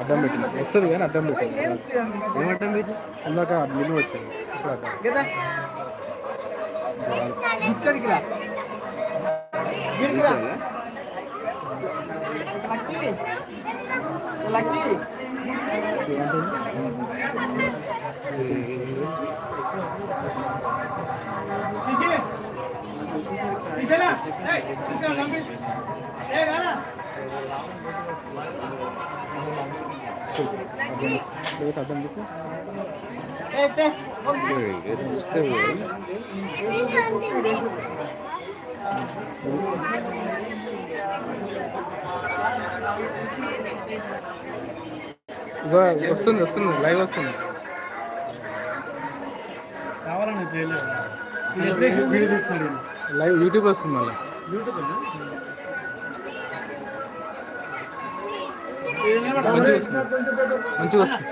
అడ్డం పెట్టింది. వస్తుంది కానీ అడ్డం పెట్టింది. ఏం అడ్డం పెట్టి ఇందాక నిలువ వచ్చింది ఇప్పుడు అడ్డం. అయితే వస్తే ఇగో వస్తుంది. వస్తుంది లైవ్ వస్తుంది లైవ్ యూట్యూబ్ వస్తుంది మళ్ళీ. యూట్యూబ్ మంచిగా వస్తుంది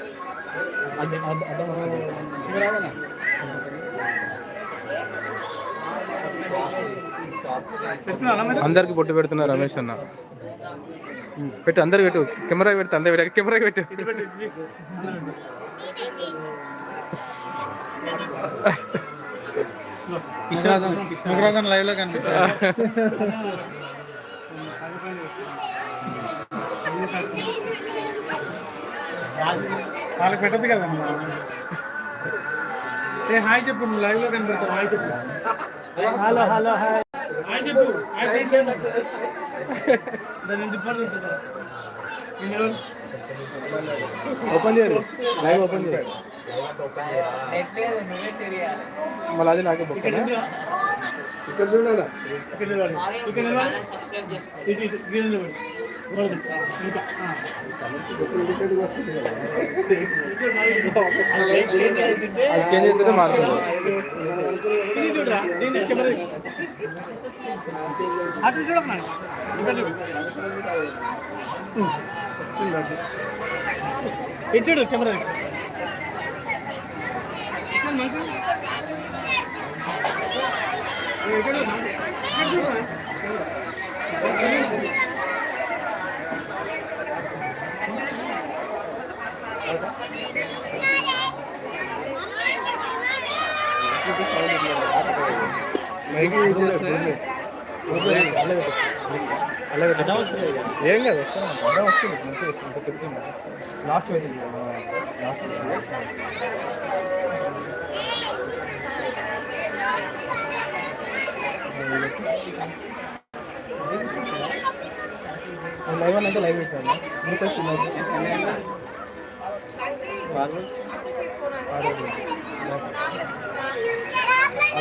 అందరికి బొట్టు పెడుతున్నారు రమేష్ అన్న పెట్టు అందరు పెట్టు కెమెరా పెడితే అందరు పెట్టు కెమెరా పెట్టు శివరాజన్ లైవ్లో కనిపించారు వాళ్ళకి పెట్టదు కదా ఏ హాయ్ చెప్పు నువ్వు లైవ్లో కనిపెడతావు? హాయ్ చెప్పు. హలో హలో హాయ్ హాయ్ చెప్పు హాయ్ ఫ్రెండ్స్ దాని ఇంటి పని ఉంటుందా. నేను ఎవరు? ఓపెన్ చేయాలి లైవ్ ఓపెన్ చేయాలి మళ్ళీ అది నాకే బొక్క ఇక్కడ చూడాలి ఇక్కడ నిలబడి. ఇక్కడ నిలబడి. ఇటు, అది చేంజ్ అయితే మారుతుంది అటు చూడమ్మా ఇక్కడ కెమెరా ఇక్కడ మంచి. ఇక్కడ చూడు. ఇక్కడ చూడురా. అలాగే ఏం కాదు వస్తాను. వస్తుంది మంచిగా వస్తుంది లాస్ట్ పోయింది లాస్ట్ లైవ్ అంటే లైవ్ పెట్టాను మీకు వస్తుంది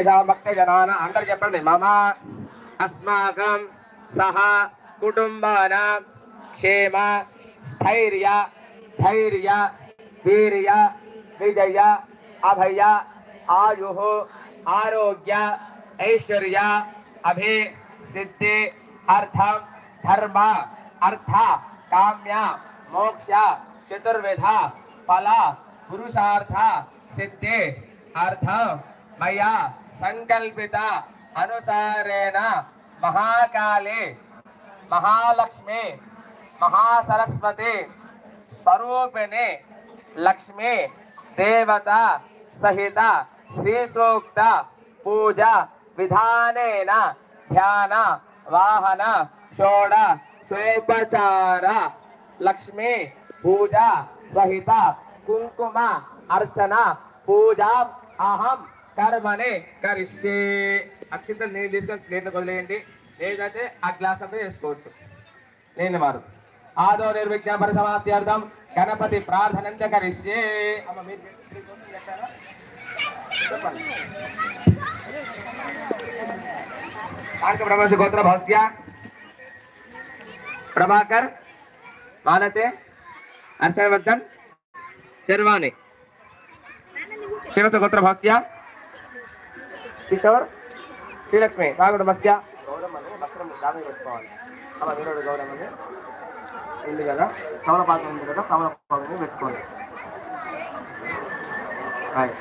ఇది నాకు దండం పెట్టండి. సర్వేషాం భక్తజనాన అందరు చెప్పండి మమ అస్మాకం సహ కుటుంబాన క్షేమ స్థైర్య ధైర్య వీర్య విజయ అభయ ఆయు ఆరోగ్య ఐశ్వర్య అభి సిద్ధి అర్థం ధర్మ అర్థ కామ్య మోక్ష చతుర్విధ ఫల పురుషార్థ సిద్ధి అర్థం మయా సంకల్పిత అనుసారేణ మహాకాళి మహాలక్ష్మి మహాసరస్వతి స్వరూపిణి లక్ష్మి దేవత సహిత శ్రీ సూక్త పూజ విధానేన ధ్యాన వాహన షోడ స్వేపచార లక్ష్మి పూజ సహిత కుంకుమ అర్చన పూజ అహం కర్మని కరిష్యే. అక్షింతలు నీళ్ళు తీసుకొని ప్లేట్లకు వదిలేయండి. లేదంటే ఆ గ్లాస్ అంతా వేసుకోవచ్చు. లేని వారు. ఆదో నిర్విజ్ఞ పరిసమాప్త్యార్థం. గణపతి ప్రార్థన కరిష్యే. మీరు మీరు బ్రహ్మశ గోత్ర భౌస్య. ప్రభాకర్ మాలతే హర్షవర్ధన్ శర్వాణి. శివస గోత్ర భాస్య. కిషోర్ శ్రీలక్ష్మి సాగుడు మత్స్య. గౌరమ్మని వస్త్రం దాని పెట్టుకోవాలి అలా వీరుడు గౌరమ్మని. ఉంది కదా? కమలపాకం ఉంది కదా? కమలపాకం పెట్టుకోవాలి హాయ్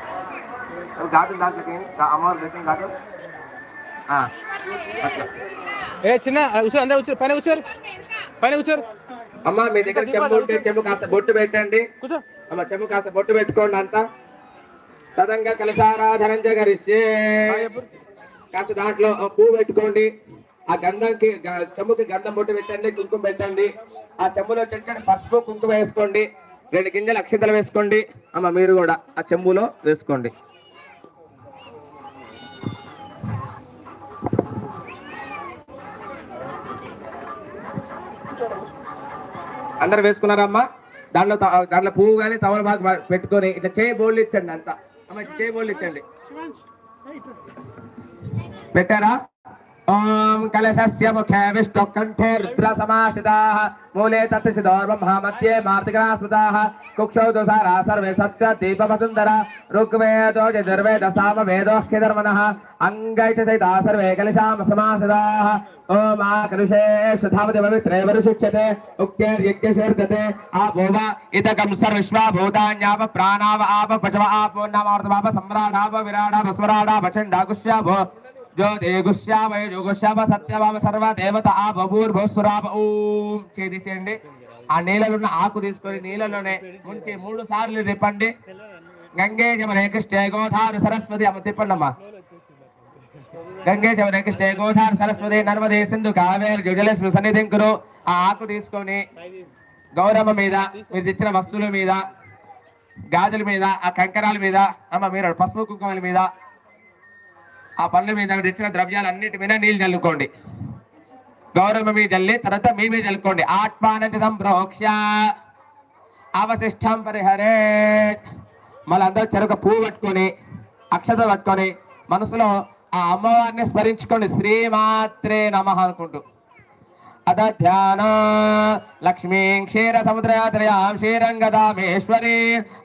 ఘాటు దాంట్లోకి అమ్మవారి దగ్గర ఘాటు? ఏ చిన్న కూర్చోరు అందరూ కూర్చోరు పైన కూర్చోరు. పైన కూర్చోరు. అమ్మ మీ దగ్గర చెంబు ఉంటే చెంబు కాస్త బొట్టు పెట్టండి. కూర్చో. అమ్మ చెంబు కాస్త బొట్టు పెట్టుకోండి అంతా. తదంగా కలశారాధనం జగరిష్యే కాస్త దాంట్లో పువ్వు పెట్టుకోండి. ఆ గంధంకి చెమ్ముకి గంధం బొట్టు పెట్టండి కుంకుమ పెట్టండి. ఆ చెమ్ములో చెట్టండి పసుపు కుంకుమ వేసుకోండి. రెండు గింజలు అక్షతలు వేసుకోండి. అమ్మ మీరు కూడా ఆ చెంబులో వేసుకోండి. అందరు వేసుకున్నారమ్మా దాంట్లో దాంట్లో పువ్వు కానీ తవల బాగా పెట్టుకొని ఇట్లా చేయి బోళ్ళు ఇచ్చండి అంతా. అమ్మ ఇట్లా చేయి బోళ్ళు ఇచ్చండి పెట్టారా? ఓం కలశస్య ముఖే విష్ణు కంఠే రుద్ర సమాసితాః మూలే తత్సిదోర్బ్రహ్మ మధ్యే మార్తికా స్మృతాః కుక్షౌ దుసారా సర్వే సత్య దీపవసుందర ఋగ్వేదో యజుర్వేద సామ వేదోఖ్యధర్మణః అంగైత సైతా సర్వే కలశామ సమాసితాః ఓం ఆ కలుషే సుధావతి పవిత్రే వరుషిచ్యతే ఉక్తేర్యజ్ఞశీర్దతే ఆపో వా ఇదకం సర్విశ్వా భూతాన్యాప ప్రాణావ ఆప పశవ ఆపో నమార్తమాప సమ్రాడాప విరాడాప స్వరాడాప చండాకుష్యాపో జ్యోతిగుష్యాప యోగుష్యాప సర్వ దేవత ఓం చేసేయండి ఆ నీళ్ళలో ఆకు తీసుకొని నీళ్ళలోనే ముంచి మూడు సార్లు తిప్పండి. గంగే జమనే కృష్ణ గోధారు సరస్వతి అమ్మ తిప్పండమ్మా. గంగే చవన కృష్ణ సరస్వతి నర్మదే సింధు కావేరు జుజలస్మి సన్నిధిం కురు. ఆ ఆకు తీసుకొని గౌరమ్మ మీద మీరు తెచ్చిన వస్తువుల మీద గాజుల మీద ఆ కంకరాల మీద అమ్మ మీరు పసుపు కుంకుమల మీద ఆ పనుల మీద తెచ్చిన ద్రవ్యాలన్నిటి మీద నీళ్ళు చల్లుకోండి. గౌరవ మీద చల్లి తర్వాత మీ మీద చల్లుకోండి. ఆత్మానందం సంప్రోక్ష అవశిష్టం పరిహరే. మళ్ళీ అందరూ చెరుక పువ్వు పట్టుకొని అక్షత పట్టుకొని మనసులో ఆ అమ్మవారిని స్మరించుకోండి. శ్రీమాత్రే నమ అనుకుంటూ. అత ధ్యాన లక్ష్మీం క్షీర సముద్రయాత్రయాం శ్రీరంగదామేశ్వరి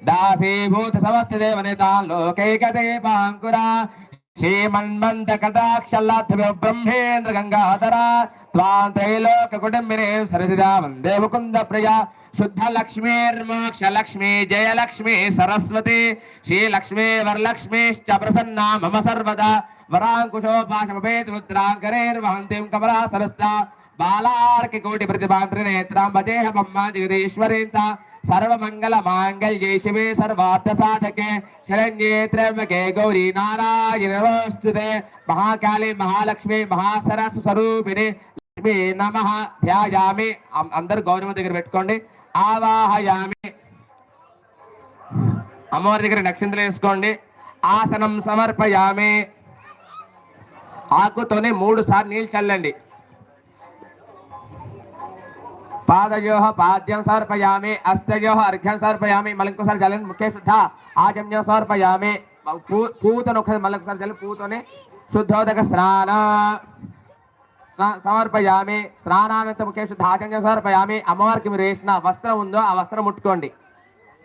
దాసీభూత సమస్త దేవనితాం లోకైకదేపాంకురా. శ్రీమన్మంత కటాక్షల్లాథ బ్రహ్మేంద్ర గంగాధర త్వాం త్రైలోక కుటుంబినే సరసిదా వందే ముకుంద ప్రియ శుద్ధ లక్ష్మీర్మోక్ష లక్ష్మీ జయలక్ష్మీ సరస్వతి శ్రీలక్ష్మీ వరలక్ష్మీశ్చ వరలక్ష్మీ ప్రసన్నా మమ సర్వదా వరాంకుశోపాశమపేత ముద్రాంకరేర్వహంతిం కమలా సరస్త బాలార్కి కోటి ప్రతిభాంత్రినేత్రాం భజేహమమ్మ జగదీశ్వరేంత సర్వమంగళ మాంగళ్యే శివే సర్వార్థ సాధకే. శరణ్యే త్రయంబకే గౌరీ నారాయణ మహాకాళి మహాలక్ష్మి మహాసరస్సు స్వరూపిణి. లక్ష్మి నమ. ధ్యాయామి. అందరు గౌరవం దగ్గర పెట్టుకోండి. ఆవాహయామి. అమ్మవారి దగ్గర నక్షత్రం వేసుకోండి. ఆసనం సమర్పయామి. ఆకుతోనే మూడు సార్లు నీళ్ళు చల్లండి. పాదయో పాద్యం సమర్పయామి అస్తయో అర్ఘ్యం సమర్పయామి మళ్ళీ ఇంకోసారి చల్లండి ముఖ్య శుద్ధ ఆచమ్యం సమర్పయామి. పూతను ఒకసారి మళ్ళీ ఒకసారి చల్లి పూతోనే శుద్ధోదక స్నాన సమర్పయామి. స్నానానంత ముఖ్య శుద్ధ ఆచమ్యం సమర్పయామి. అమ్మవారికి మీరు వేసిన వస్త్రం ఉందో ఆ వస్త్రం ముట్టుకోండి.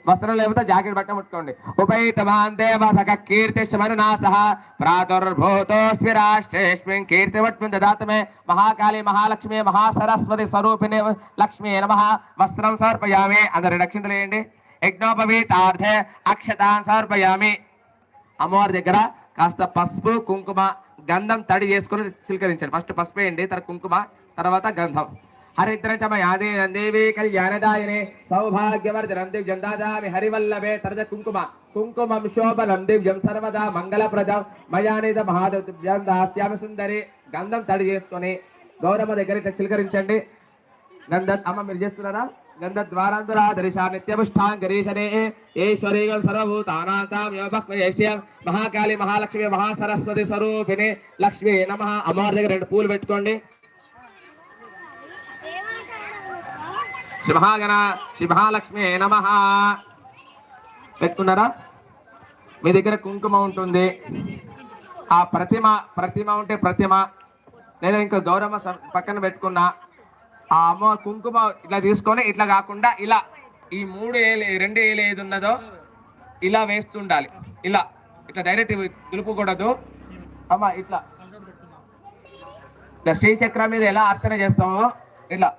వస్త్రం లేకపోతే జాకెట్ బట్ట ముట్టుకోండి. ఉపైతమాన్ దేవసక కీర్తి ప్రాదుర్భూతోస్మి ప్రాతుర్భూతోస్మి రాష్ట్రేస్మిన్ కీర్తివట్మిన్ దదాతమే మహాకాళి మహాలక్ష్మి మహాసరస్వతి స్వరూపిణి లక్ష్మి నమ. వస్త్రం సమర్పయామి. అందరి రక్షించలేయండి యజ్ఞోపవీతార్థే అక్షతాన్ సమర్పయామి. అమ్మవారి దగ్గర కాస్త పసుపు కుంకుమ గంధం తడి చేసుకుని చిలకరించండి. ఫస్ట్ పసుపు వేయండి తర్వాత కుంకుమ తర్వాత గంధం. హరిద్రచమయాదే దేవి కళ్యాణదాయనే సౌభాగ్యవర్ధనం దివ్యం దాదామి హరివల్లభే తరజ కుంకుమ. కుంకుమం శోభనం దివ్యం సర్వదా మంగళప్రదం. మయానిద మహాదివ్యం దాస్యామి సుందరి. గంధం తడి చేసుకొని గౌరమ్మ దగ్గర చిలకరించండి. గంధ అమ్మ మీరు చేస్తున్నారా? గంధ ద్వారాంతరా దరిశా నిత్యపుష్టాం గరీశనే ఈశ్వరీగం సర్వభూతానాంతాం యోగక్ష్య మహాకాళి మహాలక్ష్మి మహాసరస్వతి స్వరూపిణి. లక్ష్మి నమ. అమ్మవారి దగ్గర రెండు పూలు పెట్టుకోండి. శుభాగన శుభాలక్ష్మి నమ. పెట్టుకున్నారా? మీ దగ్గర కుంకుమ ఉంటుంది. ఆ ప్రతిమ ప్రతిమ ఉంటే ప్రతిమ. నేను ఇంకా గౌరమ్మ స- పక్కన పెట్టుకున్నా. ఆ అమ్మ కుంకుమ ఇట్లా తీసుకొని ఇట్లా కాకుండా ఇలా ఈ మూడు ఏలు రెండు ఏలు ఏది ఉన్నదో ఇలా వేస్తుండాలి. ఇలా ఇట్లా డైరెక్ట్ దులుపుకూడదు. అమ్మ ఇట్లా. ఇట్లా శ్రీచక్రం మీద ఎలా అర్చన చేస్తామో ఇలా.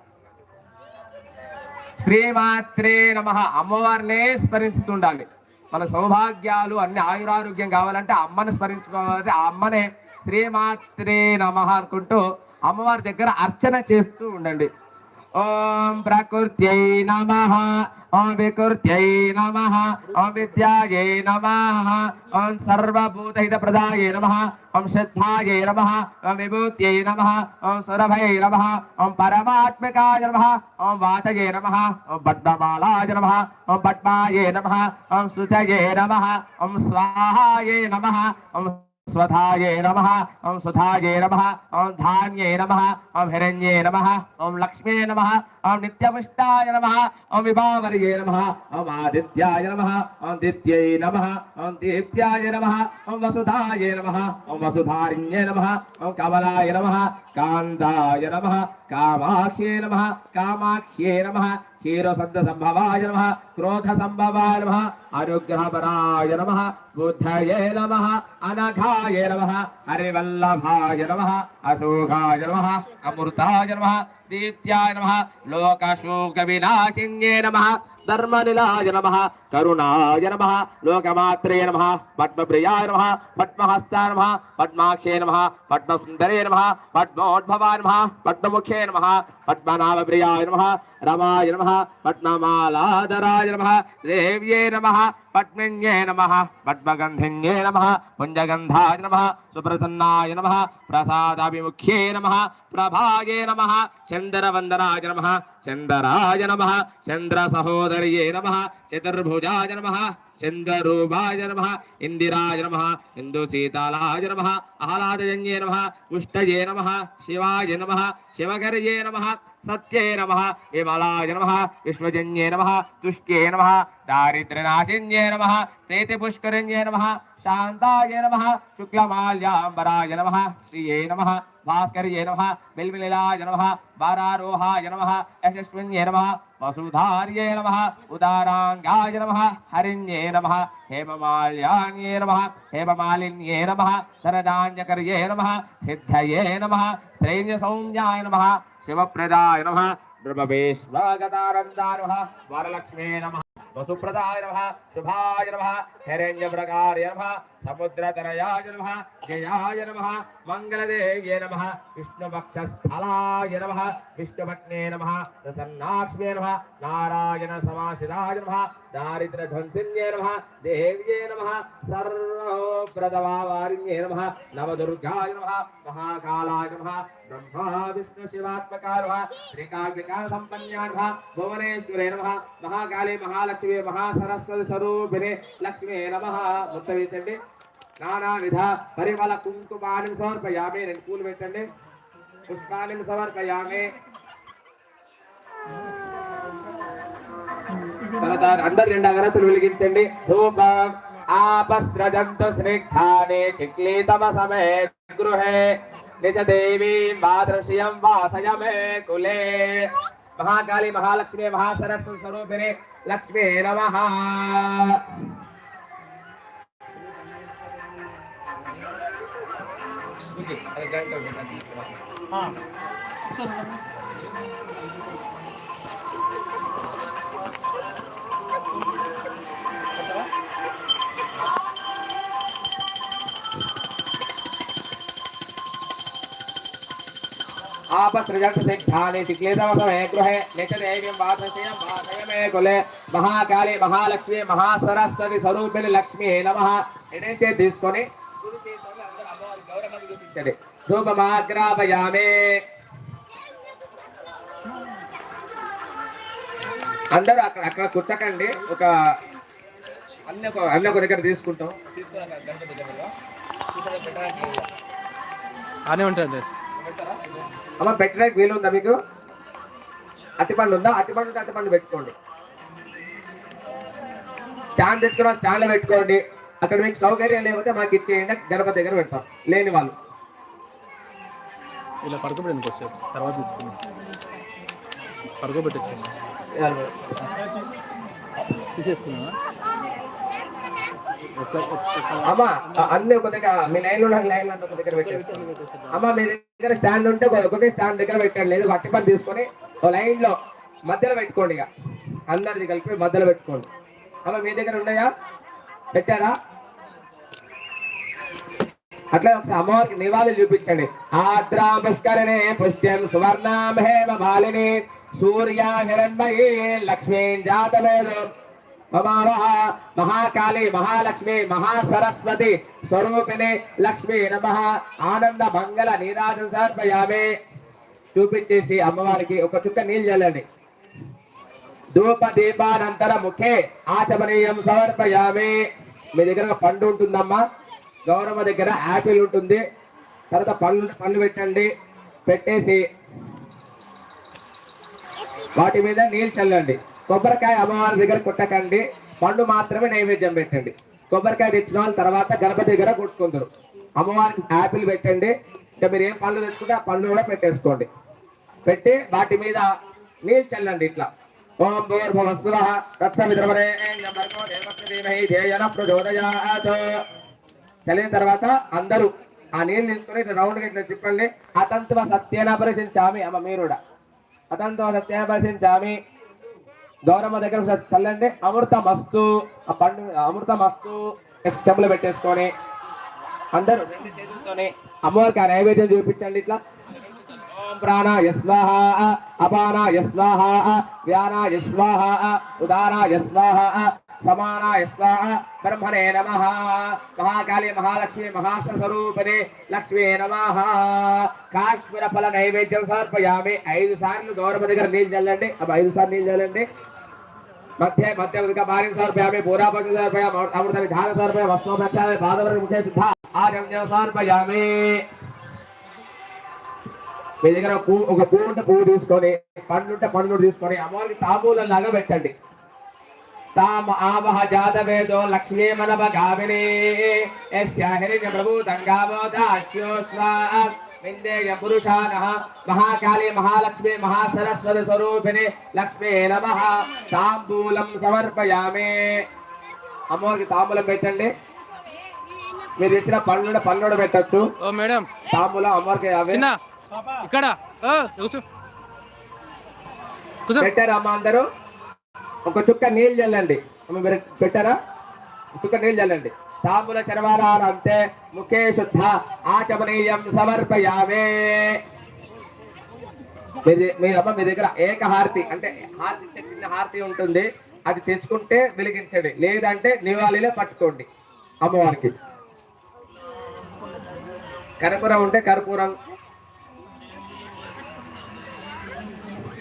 శ్రీమాత్రే నమ. అమ్మవారినే స్మరిస్తుండాలి మన సౌభాగ్యాలు అన్ని ఆయురారోగ్యం కావాలంటే అమ్మని స్మరించుకోవాలంటే ఆ అమ్మనే శ్రీమాత్రే నమ అనుకుంటూ అమ్మవారి దగ్గర అర్చన చేస్తూ ఉండండి. ఓం ప్రకృత్యై నమ. ఓం వికృత్యై నమ ఓం విద్యాయై నమ ఓం సర్వభూతహిత ప్రదాయే నమ ఓం శ్రద్ధాయే నమ ఓం విభూత్యై నమ ఓం సురభై నమ ఓం పరమాత్మకాయ నమ ఓం వాచయే నమ ఓం పద్మమాలాయ నమ ఓం పద్మాయే నమ ఓం శుచయే నమ ఓం స్వాహాయే నమ ఓం స్వధాయే నమ ఓం సుధాయే నమ ఓం ధాన్యే నమ ఓం హిరణ్యే నమ ఓం లక్ష్మీ నమ ఓం నిత్యపుష్టాయ నమ ఓం విభావర్యే నమ ఓం ఆదిత్యాయ నమ ఓం దిత్యై నమ ఓం దీప్త్యాయ నమ ఓం వసుధాయ నమ ఓం వసుధారిణ్యే నమ ఓం కమలాయ నమ కాంతాయ నమ కామాఖ్యే నమ కామాఖ్యే నమ క్షీరసద్ద సంభవాయ నమ క్రోధ సంభవాయ నమ అనుగ్రహపరాయ నమ బుద్ధయే నమ అనఘాయ నమ హరివల్లభాయ నమ అశోకాయ నమ అమృతాయ నమ దీప్త్యాయ నమ లోకశోక వినాశిన్యే నమ ధర్మనిలాయ నమ కరుణాయ నమ లోకమాత్రే నమ పద్మప్రియాయ నమ పద్మహస్తాయ నమ పద్మాక్షే నమ పద్మసుందరే నమ పద్మోద్భవాయ నమ పద్మముఖే నమ పద్మనాభప్రియాయ నమ రమాయ నమ పద్మమాలాధరాయ నమ దేవ్యే నమ పద్మిన్యే నమ పద్మగంధిన్యే నమ పుంజగంధాయ నమ సుప్రసన్నాయ నమ ప్రసాదాభిముఖ్యే నమ ప్రభాయే నమ చంద్రవందనాయ నమ చందరాయ నమ చంద్ర సహోదర్యే నమ చతుర్భుజాయ నమ చంద్రూపాయ నమ ఇందిరాయ నమ ఇందు సీతాలాయ నమ ఆహ్లాదజన్యే నమ పుష్టయే నమ శివాయ నమ శివకర్యే నమ సత్యే నమ విమలాయ నమ విశ్వజన్యే నమ తుష్ట్యే నమ దారిద్ర్యనాశిన్యే నమ ప్రీతిపుష్కరిణ్యే నమ శాంతాయ నమ శుక్లమాల్యాంబరాయ నమ శ్రీయే నమ భాస్కర్యే నమ బిల్మిలాయ నమ వారారోహాయ నమ యశస్విన్యే నమ వసుధార్యే నమ ఉదారాంగాయ నమ హరిణ్యే నమ హేమమాల్యాన్యే నమ హేమమాలిన్యే నమ శరదాన్యకర్యే నమ సిద్ధయే నమ శ్రైన్య సౌమ్యాయ నమ శివప్రదాయ నమ బ్రహ్మవేశ్వగతానందాయ నమ వరలక్ష్మే నమ వసుప్రదాయ నమ శుభాయ నమ హిరణ్యప్రకార్య నమ సముద్రతనయాయ నమ జయాయ నమ మంగళదేవ్యే నమ విష్ణుపక్షస్థలాయ నమ విష్ణుపత్నే నమ ప్రసన్నాక్ష్మే నమ నారాయణ సమాసిదాయ నమ దారిద్రధ్వంసిన్యే నమ దేవ్యే నమ సర్వప్రదవారిణ్యే నమ నవదుర్గాయ నమ మహాకాలాయ నమ బ్రహ్మా విష్ణు శివాత్మకాయ నమ శ్రీకాగ్నికాల సంపన్యాయ నమ భువనేశ్వరే నమ మహాకాళి మహాలక్ష్మి మహాసరస్వతి స్వరూపిణి లక్ష్మీ నమ మొత్తం నానా విధ పరిమళ కుంకుమాన్ని సమర్పయామే. రెండు పూలు పెట్టండి. పుష్పాన్ని సమర్పయామే. తర్వాత అందరు రెండు అగరత్తులు వెలిగించండి. ధూపం ఆపస్రజంతు స్నిగ్ధానే చిక్లీతమ సమే గృహే. నిజ దేవీ మాదృశ్యం వాసయమే కులే. మహాకాళి మహాలక్ష్మి మహాసరస్వ స్వరూపిణి లక్ష్మీ నమ. आपसृजत सिद्धानि चिक्लेतमसमे गृहे नित्यदेवीं वासस्यं वासयमे कुले మహాకాళి మహాలక్ష్మి మహాసరస్వతి స్వరూపిణి లక్ష్మి నమః ఎడైతే తీసుకొని కుడి చేతితోని అందరూ అమ్మవారి గౌరమ్మని చూపించండి శుభమాగ్రాపయామే అందరూ అక్కడ అక్కడ కుట్టకండి ఒక అన్న ఒక ఒక దగ్గర తీసుకుంటాం. అని ఉంటుంది అమ్మ పెట్టడానికి వీలు ఉందా మీకు అతిపండు ఉందా? అతిపండు ఉంటే అతిపండు పెట్టుకోండి. స్టాండ్ తెచ్చుకున్న స్టాండ్లో పెట్టుకోండి. అక్కడ మీకు సౌకర్యం లేకపోతే మాకు ఇచ్చేయండి. గణపతి దగ్గర పెడతాం. లేని వాళ్ళు. ఇలా పడుకోబెట్టండి కొంచెం తర్వాత తీసుకుని పడుకోబెట్టేసుకోండి తీసేసుకున్నా అమ్మ అన్ని ఒక దగ్గర మీ లైన్ ఉన్న లైన్ ఒక దగ్గర పెట్టేసి అమ్మ మీ దగ్గర స్టాండ్ ఉంటే ఒక- ఒకటే స్టాండ్ దగ్గర పెట్టండి. లేదు గట్టి పని తీసుకొని లైన్లో మధ్యలో పెట్టుకోండి ఇక. అందరిది కలిపి మధ్యలో పెట్టుకోండి. అమ్మ మీ దగ్గర ఉన్నాయా? పెట్టారా? అట్లా ఒకసారి అమ్మవారికి నివాళులు చూపించండి. ఆద్రా పుష్కరణే పుష్ట్యం సువర్ణాం హేమ మాలిని సూర్య హిరణ్మయీ లక్ష్మీ జాతవేదు. మమావహ మహాకాళి మహాలక్ష్మి మహాసరస్వతి స్వరూపిణి లక్ష్మి నమ. ఆనంద మంగళ నీరాజం సమర్పయామి. చూపించేసి అమ్మవారికి ఒక చుక్క నీళ్ళు చల్లండి. ధూప దీపానంతర ముఖే ఆచమనీయం సమర్పయామి. మీ దగ్గర పండు ఉంటుందమ్మా. గౌరమ్మ దగ్గర యాపిల్ ఉంటుంది. తర్వాత పళ్ళు పళ్ళు పెట్టండి. పెట్టేసి వాటి మీద నీళ్ళు చల్లండి. కొబ్బరికాయ అమ్మవారి దగ్గర కొట్టకండి. పండు మాత్రమే నైవేద్యం పెట్టండి. కొబ్బరికాయ తెచ్చిన వాళ్ళ తర్వాత గణపతి దగ్గర కొట్టుకుందరు అమ్మవారికి యాపిల్ పెట్టండి. ఇంకా మీరు ఏం పళ్ళు తెచ్చుకుంటే ఆ పళ్ళు కూడా పెట్టేసుకోండి. పెట్టి వాటి మీద నీళ్ళు చల్లండి ఇట్లా. ఓం భూర్భువస్సువ తత్సవిద్రవరేణ్యం భర్గో దేవస్య ధీమహి ధేయన ప్రచోదయాత్. చల్లిన తర్వాత అందరూ ఆ నీళ్ళు తీసుకొని ఇట్లా రౌండ్గా ఇట్లా తిప్పండి. అతంత్వ సత్యేన చామి అమ్మ మీరు కూడా. అతంత్వ సత్యేన చామి గౌరమ్మ దగ్గర చల్లండి చల్లండి. అమృతమస్తు ఆ పండు అమృతమస్తు చెంబులు పెట్టేసుకొని అందరూ రెండు చేతులతోనే అమ్మవారికి ఆ నైవేద్యం చూపించండి ఇట్లా. ప్రాణ యస్వాహ అపాన యస్వాహ వ్యాన యస్వాహ ఉదార యస్వాహ సమానాయ స్వాహ బ్రహ్మణే నమ. మహాకాళి మహాలక్ష్మి మహాస్వరూపిణి లక్ష్మీ నమ. కాశ్మీర ఫల నైవేద్యం సమర్పయామి. ఐదు సార్లు గౌరవ దగ్గర నీళ్ళు చల్లండి. అప్పుడు ఐదు సార్లు నీళ్ళు చల్లండి. మధ్య మధ్య ఉదక భార్య సమర్పయామి. పూరాపతి సమర్పయామి. అమృత విధాన సమర్పయ వస్త్ర ప్రక్షాళన ముఖ్య సిద్ధ ఆచమ్య సమర్పయామి. మీ దగ్గర ఒక పువ్వు ఉంటే పువ్వు తీసుకొని పండ్లు పండ్లు తీసుకొని అమ్మవారికి తాంబూలం లాగా పెట్టండి. తామ ఆవహ జాతవేదో లక్ష్మీ మనవ గావిని యస్య హిరణ్య ప్రభు దంగావోదాశ్యోస్వా విందేయ పురుషాన మహాకాళి మహాలక్ష్మి మహాసరస్వతి స్వరూపిణి లక్ష్మీ నమ తాంబూలం సమర్పయామి అమ్మవారికి తాంబూలం పెట్టండి. మీరు ఇచ్చిన పండ్లు పండ్లు పెట్టచ్చు ఓ మేడం. తాంబూలం అమ్మవారికి అవే. ఇక్కడ పెట్టారా అమ్మ అందరూ. ఒక చుక్క నీళ్ళు చల్లండి. మీరు పెట్టారా? చుక్క నీళ్ళు చల్లండి. తాముల చరవారాలు అంతే ముఖే శుద్ధ ఆచమనీయం సమర్పయామే. మీ మీ అమ్మ మీ దగ్గర ఏక హారతి అంటే హారతి చిన్న హారతి ఉంటుంది. అది తెచ్చుకుంటే వెలిగించండి. లేదంటే నివాళిలో పట్టుకోండి అమ్మవారికి. కర్పూరం ఉంటే కర్పూరం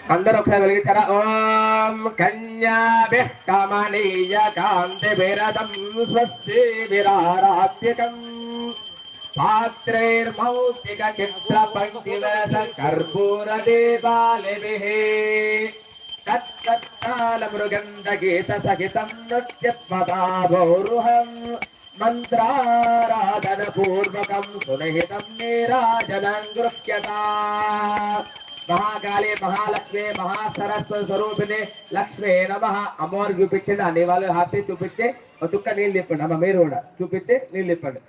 అందరూ ఒకసారి వెలిగించారా? ఓం కన్యాభిః కమనీయ కాంతి విరదం స్వస్తి విరారాత్యకం పాత్రైర్మౌక్తిక చిత్ర పంక్తివస కర్పూర దీపాలిభిః తత్కాల మృగంధ గీత సహితం నృత్యత్మతాభౌరుహం మంత్రారాధన పూర్వకం సునిహితం నీరాజనం గృహ్యత మహాకాళి మహాలక్ష్మి మహాసరస్వతి స్వరూపిణి లక్ష్మి నమ. అమ్మవారు చూపించండి అన్ని వాళ్ళు హాపీ చూపించి ఒక చుక్క నీళ్ళు తిప్పండి. అమ్మ మీరు కూడా చూపించి నీళ్ళు తిప్పండి.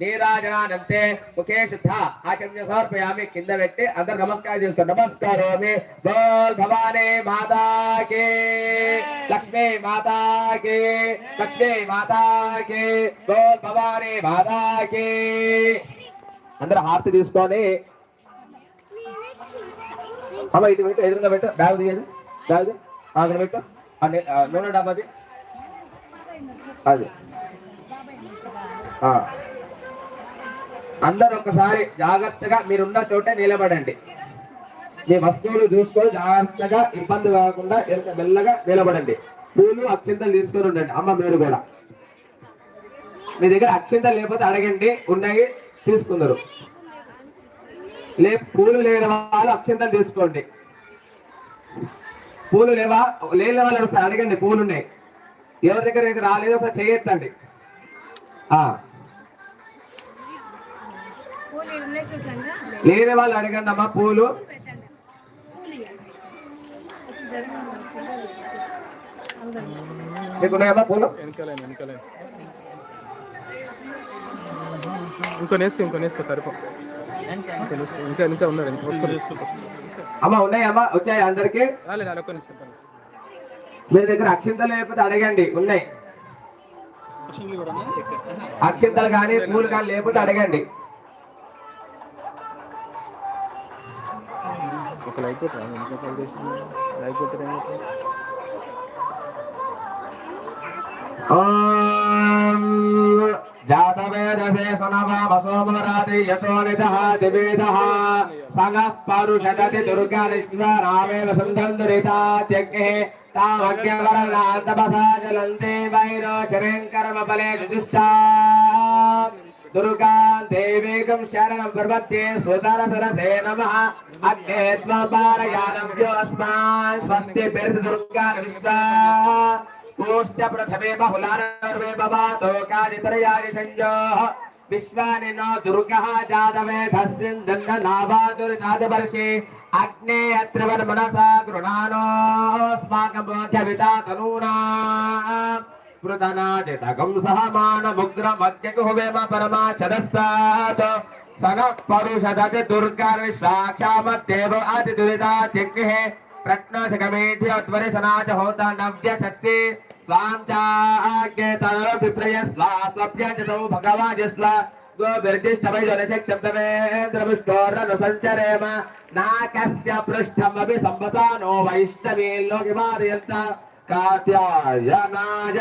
నీరాజనంతే ముఖే శుద్ధ. ఆచమ్య సమర్పయామి కింద పెట్టి అందరు నమస్కారం చేసుకోండి. నమస్కారమి. బోల్ భవానే మాతాకి. లక్ష్మీ మాతాకి. లక్ష్మీ మాతాకి. బోల్ భవానే మాతాకి. అందరు హారతి తీసుకొని అమ్మ ఇది పెట్టు ఎదురుగా పెట్టు. బ్యాగ్ తీయదు బ్యాగ్ అక్కడ పెట్టు. నూనె డబ్బాది అది. ఆ. అందరు ఒకసారి జాగ్రత్తగా మీరున్న చోటే నిలబడండి. మీ వస్తువులు చూసుకొని జాగ్రత్తగా ఇబ్బంది కాకుండా ఎంత మెల్లగా నిలబడండి. పూలు అక్షింతలు తీసుకొని ఉండండి. అమ్మ మీరు కూడా. మీ దగ్గర అక్షింతలు లేకపోతే అడగండి ఉన్నాయి తీసుకుందరు. లే పూలు లేని వాళ్ళు అక్షింతం తీసుకోండి. పూలు లేవా? లేని వాళ్ళు ఒకసారి అడగండి పూలు ఉన్నాయి ఎవరి దగ్గర రాలేదు ఒకసారి చేయొద్దండి లేని వాళ్ళు అడగండి అమ్మా పూలు. మీకున్నాయమ్మా పూలు? ఇంకో నేసుకో ఇంకో నేసుకో సరిపో. ఇంకో ఉన్నారు ఇంకా వస్తారు అమ్మా వచ్చాయి అందరికి. మీ దగ్గర అక్షింతలు లేకపోతే అడగండి ఉన్నాయి. అక్షింతలు కానీ పూలు కానీ లేకపోతే అడగండి. ఒక లైక్ లైక్ वसोमराति यतो निदः दिवेदः। सगः परुषदति दुर्गा निश्चिता निष्वा रामेव सुन्दन्दुरिता त्यज्ञः। तामज्ञवरनान्तपसा ज्वलन्ते वैरोचरें कर्मफले जुजुष्टा। दुर्गा देवेकं शरणं प्रपद्ये सुतरसरसे नमः। अग्ने त्वपारयानं योऽस्मान् स्वस्तिभिर्दुर्गा विश्वा पुष्ट प्रथमे बहुलानर्वे भवातो कानितरयानि संयोः। विश्वानिनो दुर्गः जातवे धस्मिन् दण्डनाभादुर्जातवर्षे अग्ने अत्रवर अत्र वर्मणसा गृणानोऽस्माकं बोध्यविता तनूना। मृदनादितकं सहमानमुग्रमद्यकुहुवेम परमाचरस्तात्। सनः परुषदति दुर्गार्विश्वाख्यामद्देव अतिदुरिता त्यग्निः प्रज्ञाशकमेध्य त्वरिसना च होता नव्यशक्ति। భగవాజస్వ. గోభిర్దిష్టమైదనశక్తమేంద్రపుష్కోరనుసంచరేమ నాకస్య పృష్టమపి సంవసానో వైష్ణవేల్లోకి వారయంత కాత్యాయనాయ